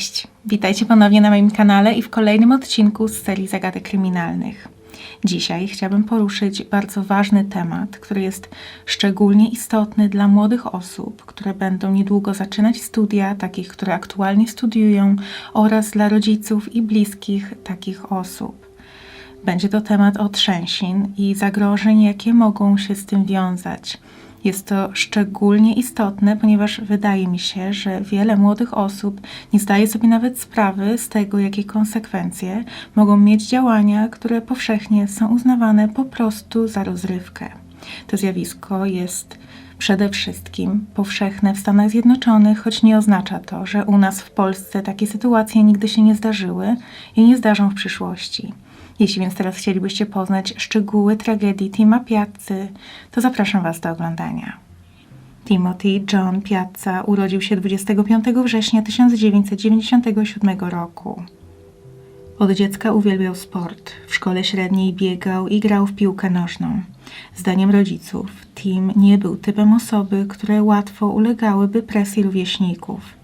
Cześć, witajcie ponownie na moim kanale i w kolejnym odcinku z serii Zagadek Kryminalnych. Dzisiaj chciałabym poruszyć bardzo ważny temat, który jest szczególnie istotny dla młodych osób, które będą niedługo zaczynać studia, takich, które aktualnie studiują, oraz dla rodziców i bliskich takich osób. Będzie to temat otrzęsin i zagrożeń, jakie mogą się z tym wiązać. Jest to szczególnie istotne, ponieważ wydaje mi się, że wiele młodych osób nie zdaje sobie nawet sprawy z tego, jakie konsekwencje mogą mieć działania, które powszechnie są uznawane po prostu za rozrywkę. To zjawisko jest przede wszystkim powszechne w Stanach Zjednoczonych, choć nie oznacza to, że u nas w Polsce takie sytuacje nigdy się nie zdarzyły i nie zdarzą w przyszłości. Jeśli więc teraz chcielibyście poznać szczegóły tragedii Tima Piazzy, to zapraszam Was do oglądania. Timothy John Piazza urodził się 25 września 1997 roku. Od dziecka uwielbiał sport. W szkole średniej biegał i grał w piłkę nożną. Zdaniem rodziców, Tim nie był typem osoby, które łatwo ulegałyby presji rówieśników.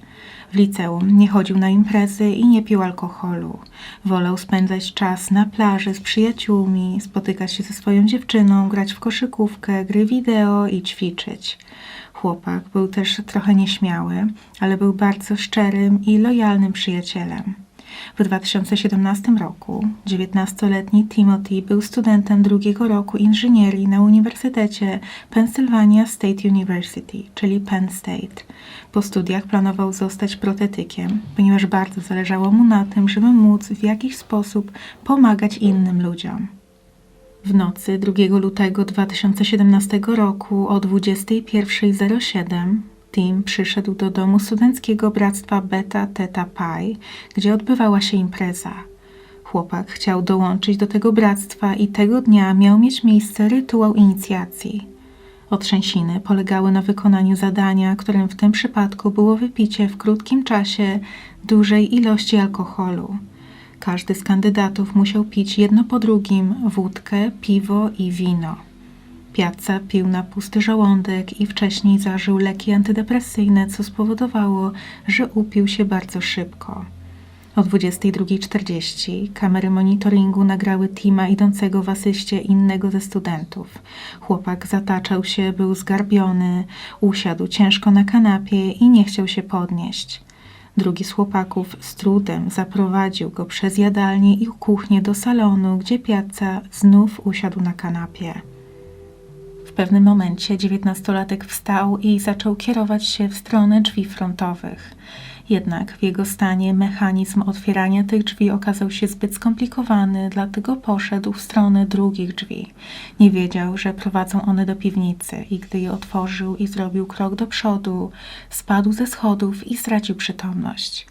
W liceum nie chodził na imprezy i nie pił alkoholu. Wolał spędzać czas na plaży z przyjaciółmi, spotykać się ze swoją dziewczyną, grać w koszykówkę, gry wideo i ćwiczyć. Chłopak był też trochę nieśmiały, ale był bardzo szczerym i lojalnym przyjacielem. W 2017 roku 19-letni Timothy był studentem drugiego roku inżynierii na Uniwersytecie Pennsylvania State University, czyli Penn State. Po studiach planował zostać protetykiem, ponieważ bardzo zależało mu na tym, żeby móc w jakiś sposób pomagać innym ludziom. W nocy 2 lutego 2017 roku o 21.07 Przyszedł do domu studenckiego bractwa Beta Theta Pi, gdzie odbywała się impreza. Chłopak chciał dołączyć do tego bractwa i tego dnia miał mieć miejsce rytuał inicjacji. Otrzęsiny polegały na wykonaniu zadania, którym w tym przypadku było wypicie w krótkim czasie dużej ilości alkoholu. Każdy z kandydatów musiał pić jedno po drugim wódkę, piwo i wino. Piazza pił na pusty żołądek i wcześniej zażył leki antydepresyjne, co spowodowało, że upił się bardzo szybko. O 22.40 kamery monitoringu nagrały Tima idącego w asyście innego ze studentów. Chłopak zataczał się, był zgarbiony, usiadł ciężko na kanapie i nie chciał się podnieść. Drugi z chłopaków z trudem zaprowadził go przez jadalnię i kuchnię do salonu, gdzie Piazza znów usiadł na kanapie. Pewnym momencie dziewiętnastolatek wstał i zaczął kierować się w stronę drzwi frontowych. Jednak w jego stanie mechanizm otwierania tych drzwi okazał się zbyt skomplikowany, dlatego poszedł w stronę drugich drzwi. Nie wiedział, że prowadzą one do piwnicy i gdy je otworzył i zrobił krok do przodu, spadł ze schodów i stracił przytomność.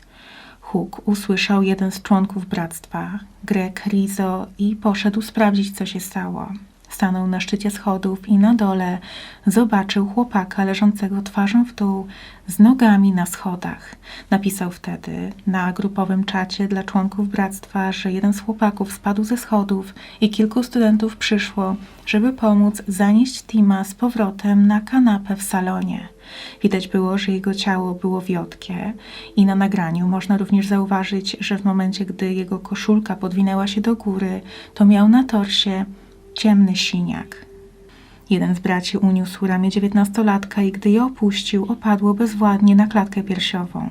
Huk usłyszał jeden z członków bractwa, Greg Rizzo, i poszedł sprawdzić, co się stało. Stanął na szczycie schodów i na dole zobaczył chłopaka leżącego twarzą w dół z nogami na schodach. Napisał wtedy na grupowym czacie dla członków bractwa, że jeden z chłopaków spadł ze schodów i kilku studentów przyszło, żeby pomóc zanieść Tima z powrotem na kanapę w salonie. Widać było, że jego ciało było wiotkie i na nagraniu można również zauważyć, że w momencie, gdy jego koszulka podwinęła się do góry, to miał na torsie ciemny siniak. Jeden z braci uniósł ramię dziewiętnastolatka i gdy je opuścił, opadło bezwładnie na klatkę piersiową.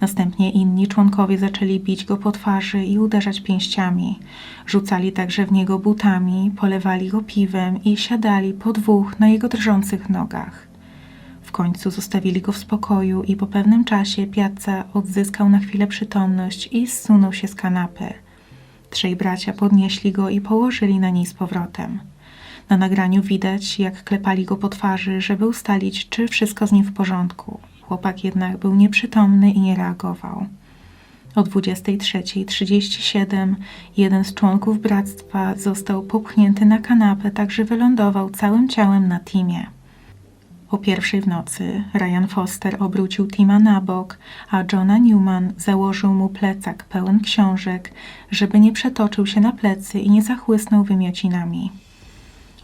Następnie inni członkowie zaczęli bić go po twarzy i uderzać pięściami. Rzucali także w niego butami, polewali go piwem i siadali po dwóch na jego drżących nogach. W końcu zostawili go w spokoju i po pewnym czasie Piazza odzyskał na chwilę przytomność i zsunął się z kanapy. Trzej bracia podnieśli go i położyli na niej z powrotem. Na nagraniu widać, jak klepali go po twarzy, żeby ustalić, czy wszystko z nim w porządku. Chłopak jednak był nieprzytomny i nie reagował. O 23.37 jeden z członków bractwa został popchnięty na kanapę, tak że wylądował całym ciałem na Timie. O pierwszej w nocy Ryan Foster obrócił Tima na bok, a Johna Newman założył mu plecak pełen książek, żeby nie przetoczył się na plecy i nie zachłysnął wymiocinami.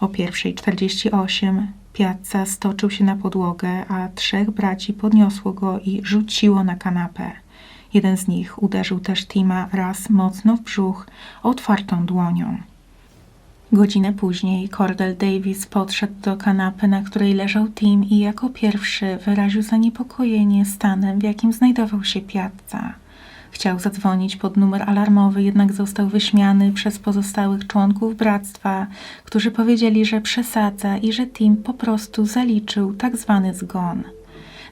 O pierwszej 48 Piazza stoczył się na podłogę, a trzech braci podniosło go i rzuciło na kanapę. Jeden z nich uderzył też Tima raz mocno w brzuch otwartą dłonią. Godzinę później Cordell Davis podszedł do kanapy, na której leżał Tim i jako pierwszy wyraził zaniepokojenie stanem, w jakim znajdował się Piazza. Chciał zadzwonić pod numer alarmowy, jednak został wyśmiany przez pozostałych członków bractwa, którzy powiedzieli, że przesadza i że Tim po prostu zaliczył tak zwany zgon.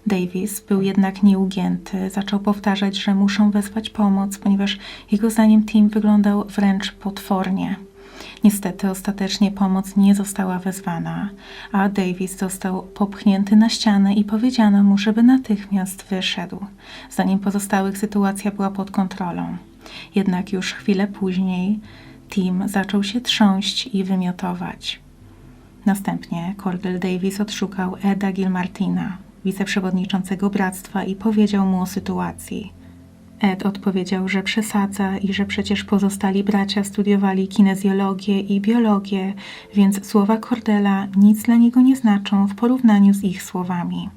Davis był jednak nieugięty. Zaczął powtarzać, że muszą wezwać pomoc, ponieważ jego zdaniem Tim wyglądał wręcz potwornie. Niestety ostatecznie pomoc nie została wezwana, a Davis został popchnięty na ścianę i powiedziano mu, żeby natychmiast wyszedł. Zdaniem pozostałych sytuacja była pod kontrolą. Jednak już chwilę później Tim zaczął się trząść i wymiotować. Następnie Cordell Davis odszukał Eda Gilmartina, wiceprzewodniczącego bractwa i powiedział mu o sytuacji. Ed odpowiedział, że przesadza i że przecież pozostali bracia studiowali kinezjologię i biologię, więc słowa Cordella nic dla niego nie znaczą w porównaniu z ich słowami.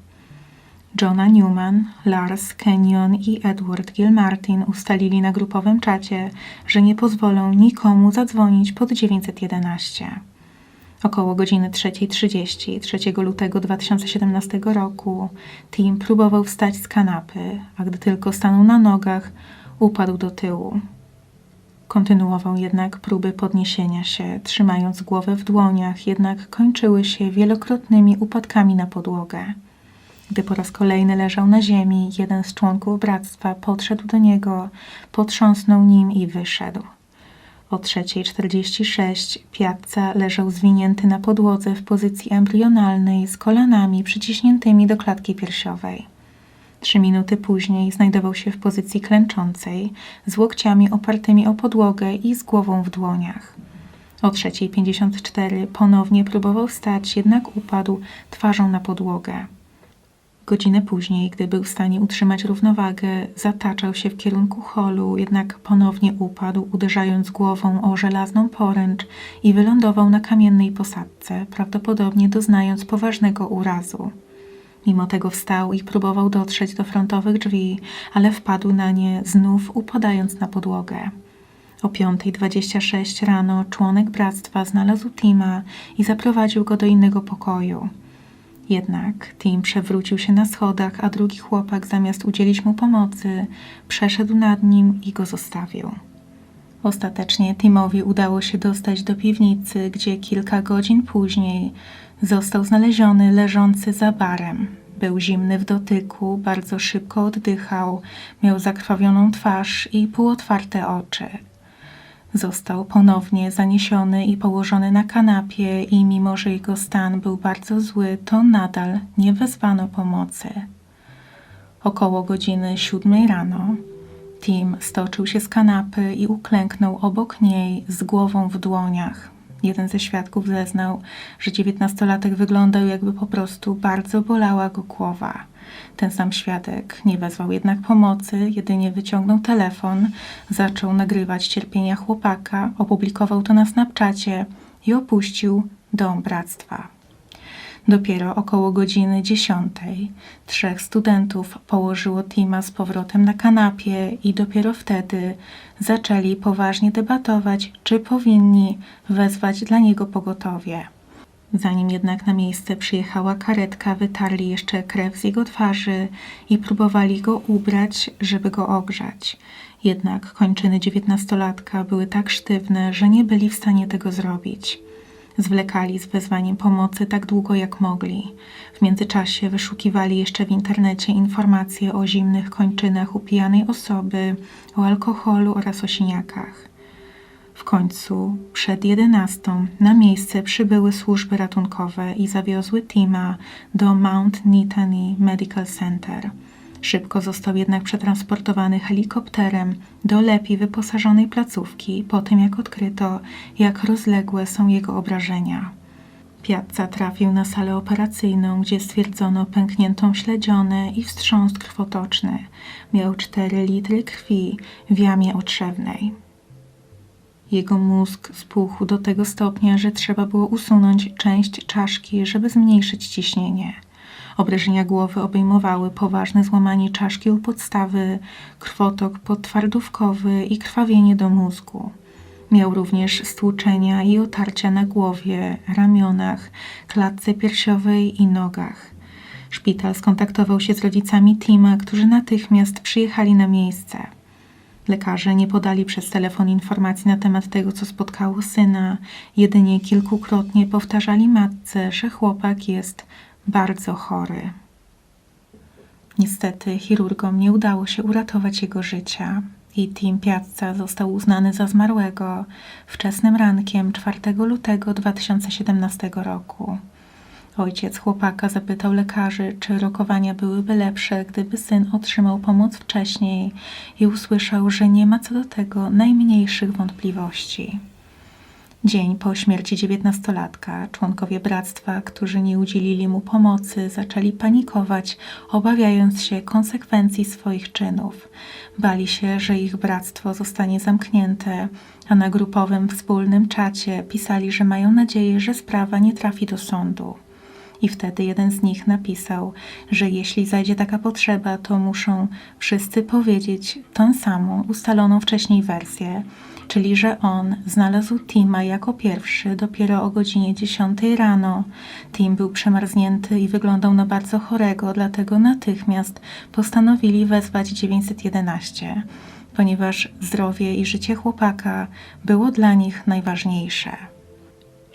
Johna Newman, Lars Kenyon i Edward Gilmartin ustalili na grupowym czacie, że nie pozwolą nikomu zadzwonić pod 911. Około godziny 3.30 3 lutego 2017 roku Tim próbował wstać z kanapy, a gdy tylko stanął na nogach, upadł do tyłu. Kontynuował jednak próby podniesienia się, trzymając głowę w dłoniach, jednak kończyły się wielokrotnymi upadkami na podłogę. Gdy po raz kolejny leżał na ziemi, jeden z członków bractwa podszedł do niego, potrząsnął nim i wyszedł. O 3.46 Piazza leżał zwinięty na podłodze w pozycji embrionalnej z kolanami przyciśniętymi do klatki piersiowej. Trzy minuty później znajdował się w pozycji klęczącej, z łokciami opartymi o podłogę i z głową w dłoniach. O 3.54 ponownie próbował wstać, jednak upadł twarzą na podłogę. Godzinę później, gdy był w stanie utrzymać równowagę, zataczał się w kierunku holu, jednak ponownie upadł, uderzając głową o żelazną poręcz i wylądował na kamiennej posadce, prawdopodobnie doznając poważnego urazu. Mimo tego wstał i próbował dotrzeć do frontowych drzwi, ale wpadł na nie, znów upadając na podłogę. O 5.26 rano członek bractwa znalazł Tima i zaprowadził go do innego pokoju. Jednak Tim przewrócił się na schodach, a drugi chłopak zamiast udzielić mu pomocy, przeszedł nad nim i go zostawił. Ostatecznie Timowi udało się dostać do piwnicy, gdzie kilka godzin później został znaleziony leżący za barem. Był zimny w dotyku, bardzo szybko oddychał, miał zakrwawioną twarz i półotwarte oczy. Został ponownie zaniesiony i położony na kanapie i mimo, że jego stan był bardzo zły, to nadal nie wezwano pomocy. Około godziny siódmej rano Tim stoczył się z kanapy i uklęknął obok niej z głową w dłoniach. Jeden ze świadków zeznał, że dziewiętnastolatek wyglądał jakby po prostu bardzo bolała go głowa. Ten sam świadek nie wezwał jednak pomocy, jedynie wyciągnął telefon, zaczął nagrywać cierpienia chłopaka, opublikował to na Snapchacie i opuścił dom bractwa. Dopiero około godziny dziesiątej trzech studentów położyło Tima z powrotem na kanapie i dopiero wtedy zaczęli poważnie debatować, czy powinni wezwać dla niego pogotowie. Zanim jednak na miejsce przyjechała karetka, wytarli jeszcze krew z jego twarzy i próbowali go ubrać, żeby go ogrzać. Jednak kończyny dziewiętnastolatka były tak sztywne, że nie byli w stanie tego zrobić. Zwlekali z wezwaniem pomocy tak długo jak mogli. W międzyczasie wyszukiwali jeszcze w internecie informacje o zimnych kończynach upijanej osoby, o alkoholu oraz o siniakach. W końcu, przed jedenastą, na miejsce przybyły służby ratunkowe i zawiozły Tima do Mount Nittany Medical Center. Szybko został jednak przetransportowany helikopterem do lepiej wyposażonej placówki po tym, jak odkryto, jak rozległe są jego obrażenia. Piazza trafił na salę operacyjną, gdzie stwierdzono pękniętą śledzionę i wstrząs krwotoczny. Miał 4 litry krwi w jamie otrzewnej. Jego mózg spuchł do tego stopnia, że trzeba było usunąć część czaszki, żeby zmniejszyć ciśnienie. Obrażenia głowy obejmowały poważne złamanie czaszki u podstawy, krwotok podtwardówkowy i krwawienie do mózgu. Miał również stłuczenia i otarcia na głowie, ramionach, klatce piersiowej i nogach. Szpital skontaktował się z rodzicami Tima, którzy natychmiast przyjechali na miejsce. Lekarze nie podali przez telefon informacji na temat tego, co spotkało syna, jedynie kilkukrotnie powtarzali matce, że chłopak jest bardzo chory. Niestety chirurgom nie udało się uratować jego życia i Tim Piazza został uznany za zmarłego wczesnym rankiem 4 lutego 2017 roku. Ojciec chłopaka zapytał lekarzy, czy rokowania byłyby lepsze, gdyby syn otrzymał pomoc wcześniej i usłyszał, że nie ma co do tego najmniejszych wątpliwości. Dzień po śmierci dziewiętnastolatka członkowie bractwa, którzy nie udzielili mu pomocy, zaczęli panikować, obawiając się konsekwencji swoich czynów. Bali się, że ich bractwo zostanie zamknięte, a na grupowym wspólnym czacie pisali, że mają nadzieję, że sprawa nie trafi do sądu. I wtedy jeden z nich napisał, że jeśli zajdzie taka potrzeba, to muszą wszyscy powiedzieć tę samą, ustaloną wcześniej wersję, czyli że on znalazł Tima jako pierwszy dopiero o godzinie 10 rano. Tim był przemarznięty i wyglądał na bardzo chorego, dlatego natychmiast postanowili wezwać 911, ponieważ zdrowie i życie chłopaka było dla nich najważniejsze.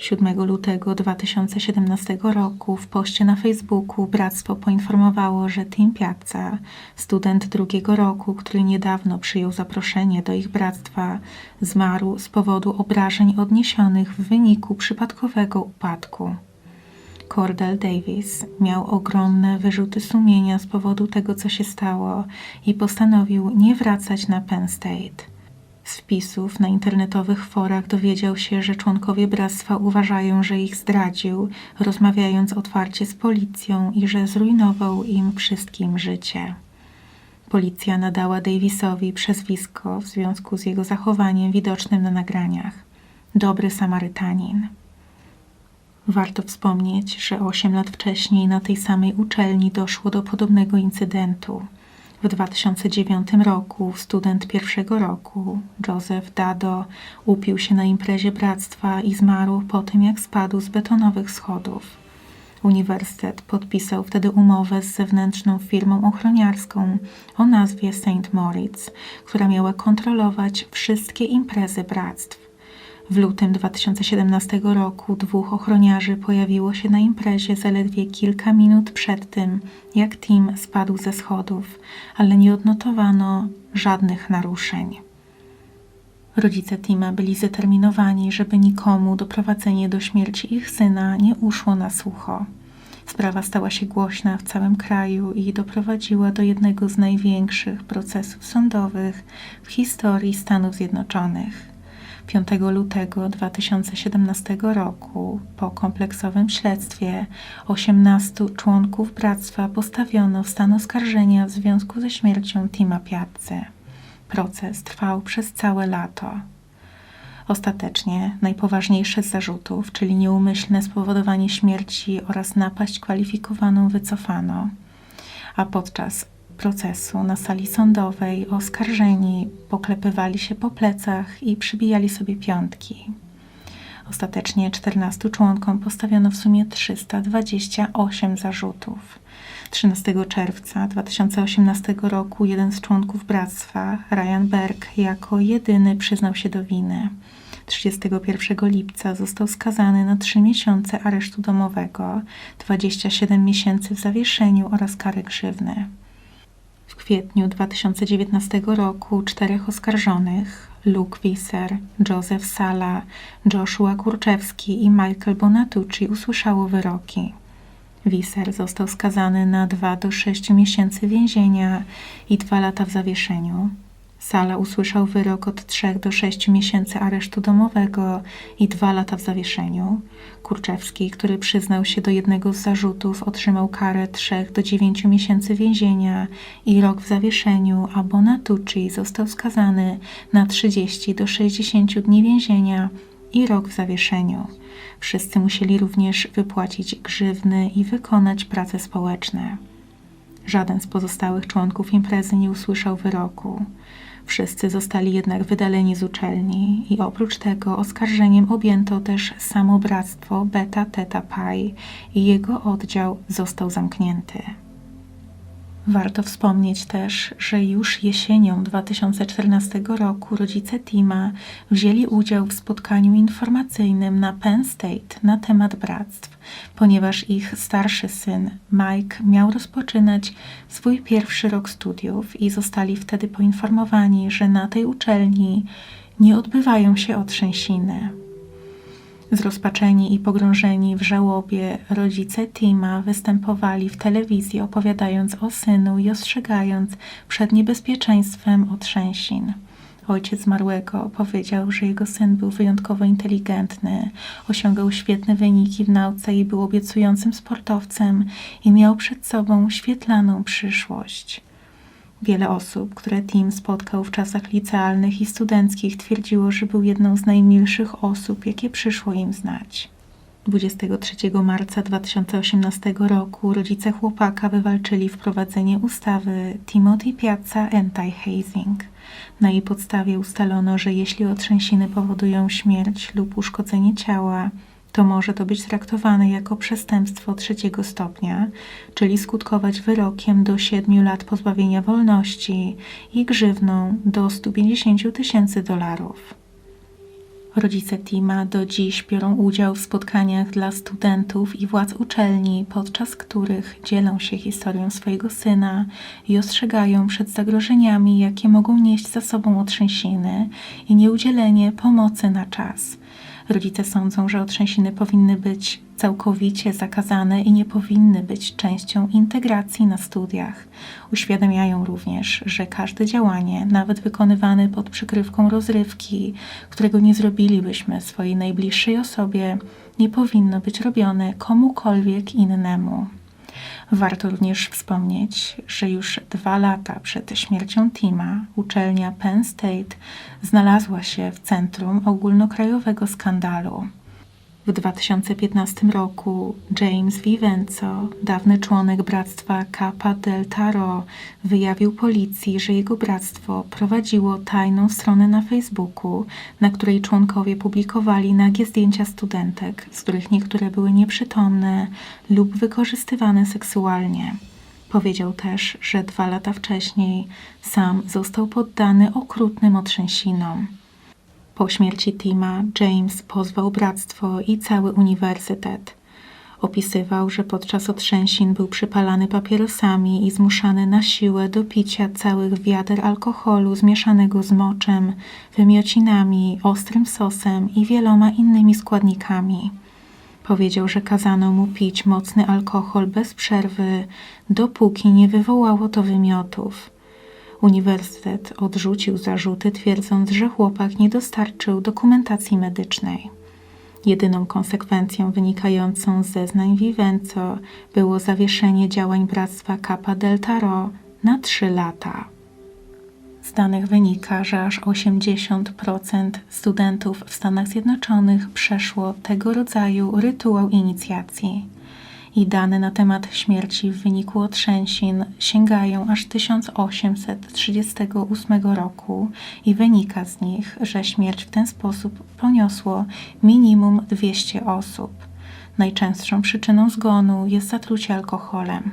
7 lutego 2017 roku w poście na Facebooku bractwo poinformowało, że Tim Piazza, student drugiego roku, który niedawno przyjął zaproszenie do ich bractwa, zmarł z powodu obrażeń odniesionych w wyniku przypadkowego upadku. Cordell Davis miał ogromne wyrzuty sumienia z powodu tego, co się stało i postanowił nie wracać na Penn State. Wpisów na internetowych forach dowiedział się, że członkowie bractwa uważają, że ich zdradził, rozmawiając otwarcie z policją i że zrujnował im wszystkim życie. Policja nadała Davisowi przezwisko w związku z jego zachowaniem widocznym na nagraniach. Dobry Samarytanin. Warto wspomnieć, że 8 lat wcześniej na tej samej uczelni doszło do podobnego incydentu. W 2009 roku student pierwszego roku, Joseph Dado, upił się na imprezie bractwa i zmarł po tym, jak spadł z betonowych schodów. Uniwersytet podpisał wtedy umowę z zewnętrzną firmą ochroniarską o nazwie St. Moritz, która miała kontrolować wszystkie imprezy bractw. W lutym 2017 roku dwóch ochroniarzy pojawiło się na imprezie zaledwie kilka minut przed tym, jak Tim spadł ze schodów, ale nie odnotowano żadnych naruszeń. Rodzice Tima byli zdeterminowani, żeby nikomu doprowadzenie do śmierci ich syna nie uszło na sucho. Sprawa stała się głośna w całym kraju i doprowadziła do jednego z największych procesów sądowych w historii Stanów Zjednoczonych. 5 lutego 2017 roku po kompleksowym śledztwie 18 członków bractwa postawiono w stan oskarżenia w związku ze śmiercią Tima Piazzy. Proces trwał przez całe lato. Ostatecznie najpoważniejsze z zarzutów, czyli nieumyślne spowodowanie śmierci oraz napaść kwalifikowaną wycofano, a podczas procesu na sali sądowej oskarżeni poklepywali się po plecach i przybijali sobie piątki. Ostatecznie 14 członkom postawiono w sumie 328 zarzutów. 13 czerwca 2018 roku jeden z członków bractwa, Ryan Berg, jako jedyny przyznał się do winy. 31 lipca został skazany na 3 miesiące aresztu domowego, 27 miesięcy w zawieszeniu oraz karę grzywny. W kwietniu 2019 roku czterech oskarżonych Luke Visser, Joseph Sala, Joshua Kurczewski i Michael Bonatucci usłyszało wyroki. Visser został skazany na 2 do 6 miesięcy więzienia i 2 lata w zawieszeniu. Sala usłyszał wyrok od 3 do 6 miesięcy aresztu domowego i 2 lata w zawieszeniu. Kurczewski, który przyznał się do jednego z zarzutów, otrzymał karę 3 do 9 miesięcy więzienia i rok w zawieszeniu, a Bonatucci został skazany na 30 do 60 dni więzienia i rok w zawieszeniu. Wszyscy musieli również wypłacić grzywny i wykonać prace społeczne. Żaden z pozostałych członków imprezy nie usłyszał wyroku. Wszyscy zostali jednak wydaleni z uczelni i oprócz tego oskarżeniem objęto też samo bractwo Beta Theta Pi i jego oddział został zamknięty. Warto wspomnieć też, że już jesienią 2014 roku rodzice Tima wzięli udział w spotkaniu informacyjnym na Penn State na temat bractw, ponieważ ich starszy syn Mike miał rozpoczynać swój pierwszy rok studiów i zostali wtedy poinformowani, że na tej uczelni nie odbywają się otrzęsiny. Zrozpaczeni i pogrążeni w żałobie rodzice Tima występowali w telewizji opowiadając o synu i ostrzegając przed niebezpieczeństwem otrzęsin. Ojciec zmarłego powiedział, że jego syn był wyjątkowo inteligentny, osiągał świetne wyniki w nauce i był obiecującym sportowcem i miał przed sobą świetlaną przyszłość. Wiele osób, które Tim spotkał w czasach licealnych i studenckich, twierdziło, że był jedną z najmilszych osób, jakie przyszło im znać. 23 marca 2018 roku rodzice chłopaka wywalczyli wprowadzenie ustawy Timothy Piazza Anti-Hazing. Na jej podstawie ustalono, że jeśli otrzęsiny powodują śmierć lub uszkodzenie ciała, to może to być traktowane jako przestępstwo trzeciego stopnia, czyli skutkować wyrokiem do 7 lat pozbawienia wolności i grzywną do 150 tysięcy dolarów. Rodzice Tima do dziś biorą udział w spotkaniach dla studentów i władz uczelni, podczas których dzielą się historią swojego syna i ostrzegają przed zagrożeniami, jakie mogą nieść za sobą otrzęsiny i nieudzielenie pomocy na czas. Rodzice sądzą, że otrzęsiny powinny być całkowicie zakazane i nie powinny być częścią integracji na studiach. Uświadamiają również, że każde działanie, nawet wykonywane pod przykrywką rozrywki, którego nie zrobilibyśmy swojej najbliższej osobie, nie powinno być robione komukolwiek innemu. Warto również wspomnieć, że już dwa lata przed śmiercią Tima uczelnia Penn State znalazła się w centrum ogólnokrajowego skandalu. W 2015 roku James Vivenco, dawny członek bractwa Kappa Delta Rho, wyjawił policji, że jego bractwo prowadziło tajną stronę na Facebooku, na której członkowie publikowali nagie zdjęcia studentek, z których niektóre były nieprzytomne lub wykorzystywane seksualnie. Powiedział też, że dwa lata wcześniej sam został poddany okrutnym otrzęsinom. Po śmierci Tima James pozwał bractwo i cały uniwersytet. Opisywał, że podczas otrzęsin był przypalany papierosami i zmuszany na siłę do picia całych wiader alkoholu zmieszanego z moczem, wymiocinami, ostrym sosem i wieloma innymi składnikami. Powiedział, że kazano mu pić mocny alkohol bez przerwy, dopóki nie wywołało to wymiotów. Uniwersytet odrzucił zarzuty, twierdząc, że chłopak nie dostarczył dokumentacji medycznej. Jedyną konsekwencją wynikającą z zeznań Vivenco było zawieszenie działań Bractwa Kappa Delta Rho na trzy lata. Z danych wynika, że aż 80% studentów w Stanach Zjednoczonych przeszło tego rodzaju rytuał inicjacji i dane na temat śmierci w wyniku otrzęsin sięgają aż 1838 roku i wynika z nich, że śmierć w ten sposób poniosło minimum 200 osób. Najczęstszą przyczyną zgonu jest zatrucie alkoholem.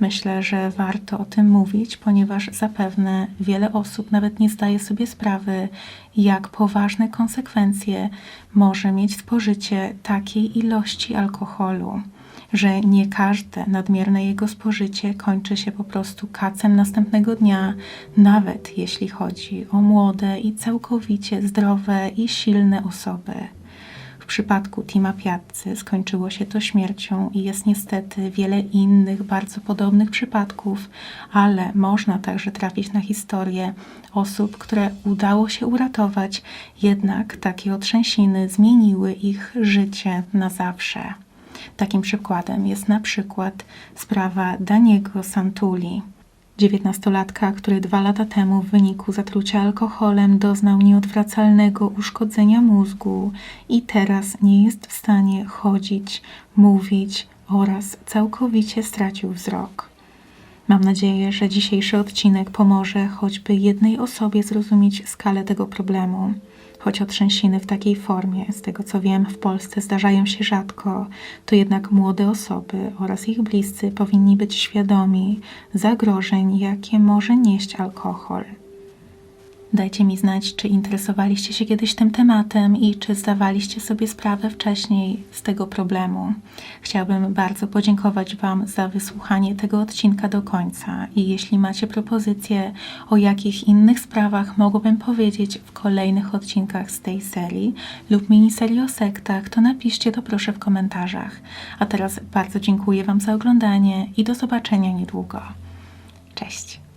Myślę, że warto o tym mówić, ponieważ zapewne wiele osób nawet nie zdaje sobie sprawy, jak poważne konsekwencje może mieć spożycie takiej ilości alkoholu że nie każde nadmierne jego spożycie kończy się po prostu kacem następnego dnia, nawet jeśli chodzi o młode i całkowicie zdrowe i silne osoby. W przypadku Tima Piazzy skończyło się to śmiercią i jest niestety wiele innych bardzo podobnych przypadków, ale można także trafić na historię osób, które udało się uratować, jednak takie otrzęsiny zmieniły ich życie na zawsze. Takim przykładem jest na przykład sprawa Daniego Santuli. dziewiętnastolatka, który dwa lata temu w wyniku zatrucia alkoholem doznał nieodwracalnego uszkodzenia mózgu i teraz nie jest w stanie chodzić, mówić oraz całkowicie stracił wzrok. Mam nadzieję, że dzisiejszy odcinek pomoże choćby jednej osobie zrozumieć skalę tego problemu. Choć otrzęsiny w takiej formie, z tego co wiem, w Polsce zdarzają się rzadko, to jednak młode osoby oraz ich bliscy powinni być świadomi zagrożeń, jakie może nieść alkohol. Dajcie mi znać, czy interesowaliście się kiedyś tym tematem i czy zdawaliście sobie sprawę wcześniej z tego problemu. Chciałabym bardzo podziękować Wam za wysłuchanie tego odcinka do końca i jeśli macie propozycje, o jakich innych sprawach mogłabym powiedzieć w kolejnych odcinkach z tej serii lub miniserii o sektach, to napiszcie to proszę w komentarzach. A teraz bardzo dziękuję Wam za oglądanie i do zobaczenia niedługo. Cześć!